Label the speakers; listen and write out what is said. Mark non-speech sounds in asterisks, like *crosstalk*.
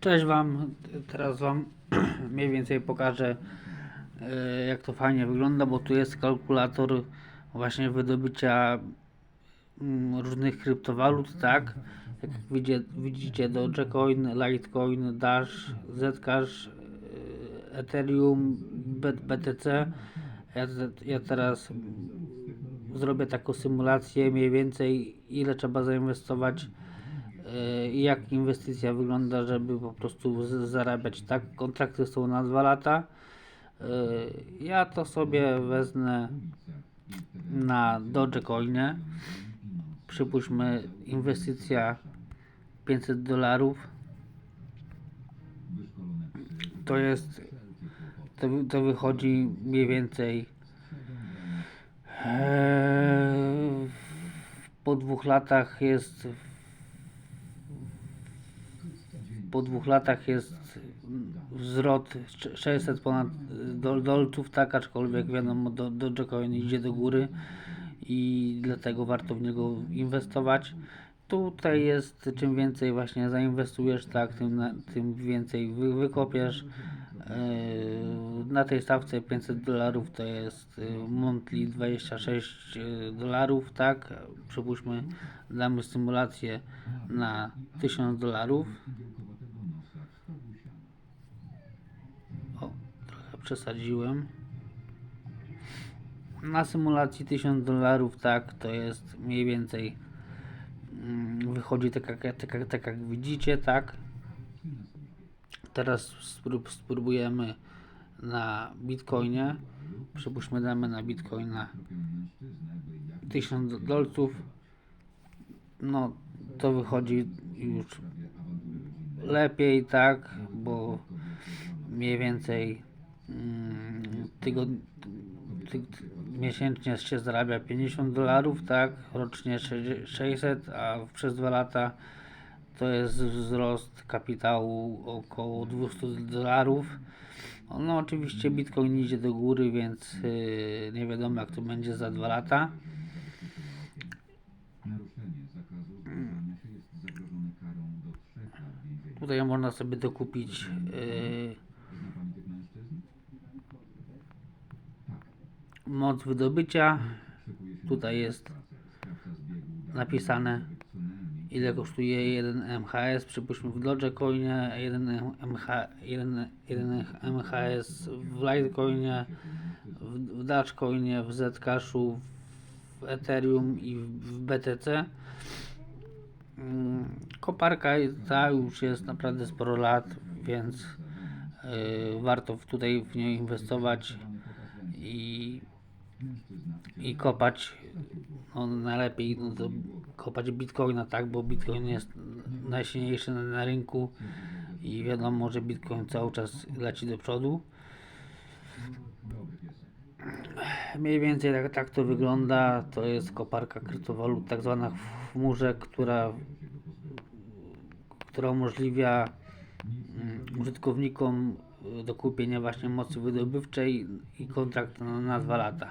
Speaker 1: Cześć Wam, teraz Wam *clears throat* mniej więcej pokażę e, jak to fajnie wygląda, bo tu jest kalkulator właśnie wydobycia mm, różnych kryptowalut, tak? Jak widzicie, widzicie Dogecoin, Litecoin, Dash, Zcash, e, Ethereum, BTC. Ja, ja teraz zrobię taką symulację mniej więcej ile trzeba zainwestować i jak inwestycja wygląda, żeby po prostu zarabiać. Tak, kontrakty są na dwa lata. E, Ja to sobie wezmę na Dogecoinie. Przypuśćmy inwestycja 500 dolarów. To jest to, to wychodzi mniej więcej e, po dwóch latach jest po dwóch latach jest wzrot sz- 600 ponad dol, dolców, tak, aczkolwiek wiadomo, do, Dogecoin idzie do góry i dlatego warto w niego inwestować. Tutaj jest, czym więcej właśnie zainwestujesz, tak, tym, tym więcej wy, wykopiesz. Yy, Na tej stawce 500 dolarów to jest yy, monthly 26 yy, dolarów, tak? Przypuśćmy, damy symulację na 1000 dolarów. Przesadziłem. Na symulacji 1000 dolarów, tak, to jest mniej więcej mm, wychodzi tak jak, tak, jak- tak jak widzicie, tak. Teraz sprób, spróbujemy na Bitcoinie. Przypuśćmy damy na Bitcoina 1000 dolców. No to wychodzi już lepiej, tak, bo mniej więcej mm, tygod... ty, ty, miesięcznie się zarabia 50 dolarów, tak, rocznie sze- 600, a przez dwa lata to jest wzrost kapitału około 200 dolarów. No oczywiście Bitcoin idzie do góry, więc yy, nie wiadomo jak to będzie za dwa lata. Tutaj można sobie dokupić moc wydobycia. Tutaj jest napisane ile kosztuje 1 MHS, przypuśćmy w Dogecoinie, 1, MH, 1, 1 MHS w Litecoinie, w, w w Zcashu, w Ethereum i w, w BTC. Mm, Koparka ta już jest naprawdę sporo lat, więc yy, warto tutaj w nią inwestować i i kopać no, najlepiej kopać bitcoina, tak, bo bitcoin jest najsilniejszy na, rynku i wiadomo, że bitcoin cały czas leci do przodu. Mniej więcej tak, tak to wygląda. To jest koparka kryptowalut, tak zwana w chmurze, która, która umożliwia mm, użytkownikom do kupienia właśnie mocy wydobywczej i kontrakt na, na dwa lata.